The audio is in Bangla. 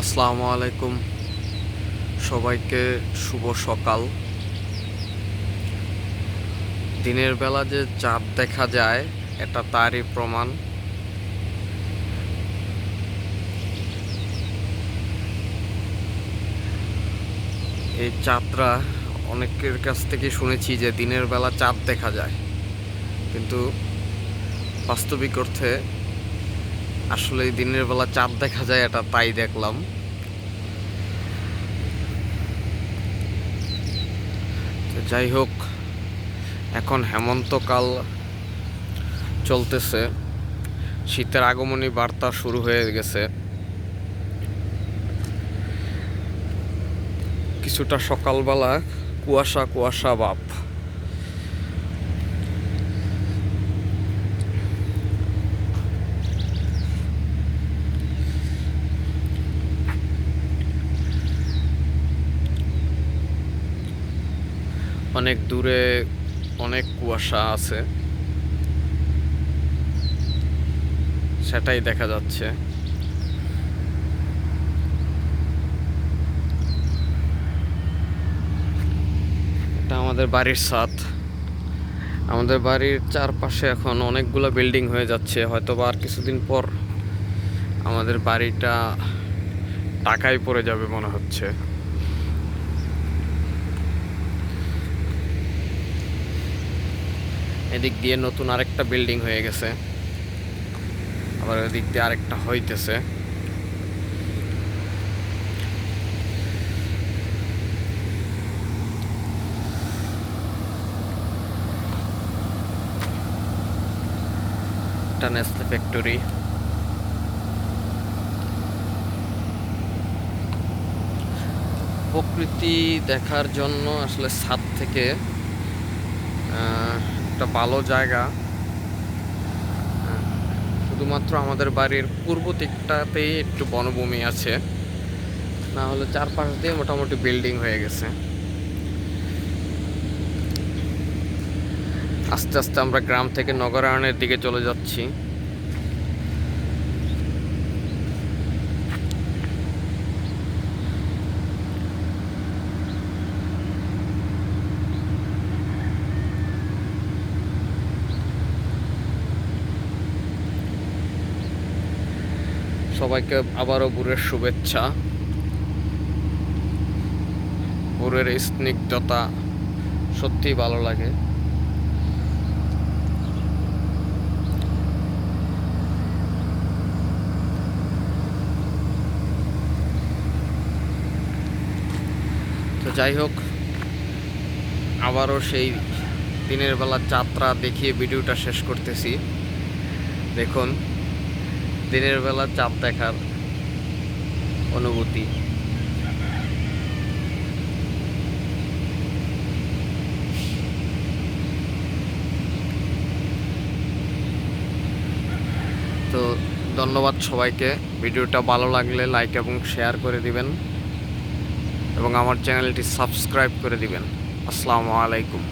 আসসালামু আলাইকুম। সবাইকে শুভ সকাল। দিনের বেলা যে চাঁদ দেখা যায়, এটা তারই প্রমাণ। এই চাঁদরা অনেকের কাছ থেকে শুনেছি যে দিনের বেলা চাঁদ দেখা যায়। কিন্তু বাস্তবিক অর্থে আসলে দিনের বেলা চাঁদ দেখা যায়, এটা তাই দেখলাম। যাই হোক, এখন হেমন্তকাল চলতেছে। শীতের আগমনী বার্তা শুরু হয়ে গেছে। কিছুটা সকালবেলা কুয়াশা কুয়াশা ভাব অনেক দূরে অনেক কুয়াশা আছে। সেটাই দেখা যাচ্ছে। এটা আমাদের বাড়ির ছাদ। আমাদের বাড়ির চারপাশে এখন অনেকগুলো বিল্ডিং হয়ে যাচ্ছে। হয়তো বা আর কিছুদিন পর আমাদের বাড়িটা টাকায় পড়ে যাবে মনে হচ্ছে। এদিক দিয়ে নতুন আরেকটা বিল্ডিং হয়ে গেছে। আবার এদিক দিয়ে আরেকটা হইতেছে। একটা ফ্যাক্টরি প্রকৃতি দেখার জন্য আসলে ছাদ থেকে একটা ভালো জায়গা। শুধুমাত্র আমাদের বাড়ির পূর্ব দিকটাতেই একটু বনভূমি আছে। না হলে চারপাশ দিয়ে মোটামুটি বিল্ডিং হয়ে গেছে। আস্তে আস্তে আমরা গ্রাম থেকে নগরায়ণের দিকে চলে যাচ্ছি। সবাইকে আবারও বুড়ের শুভেচ্ছা। বুড়ের স্নিগ্ধতা সত্যিই ভালো লাগে। তো যাই হোক, আবারও সেই দিনের বেলা যাত্রা দেখিয়ে ভিডিওটা শেষ করতেছি। দেখুন দিনের বেলা চাঁদ দেখার অনুভূতি। তো ধন্যবাদ সবাইকে। ভিডিওটা ভালো লাগলে লাইক এবং শেয়ার করে দিবেন এবং আমার চ্যানেলটি সাবস্ক্রাইব করে দিবেন। আসসালামু আলাইকুম।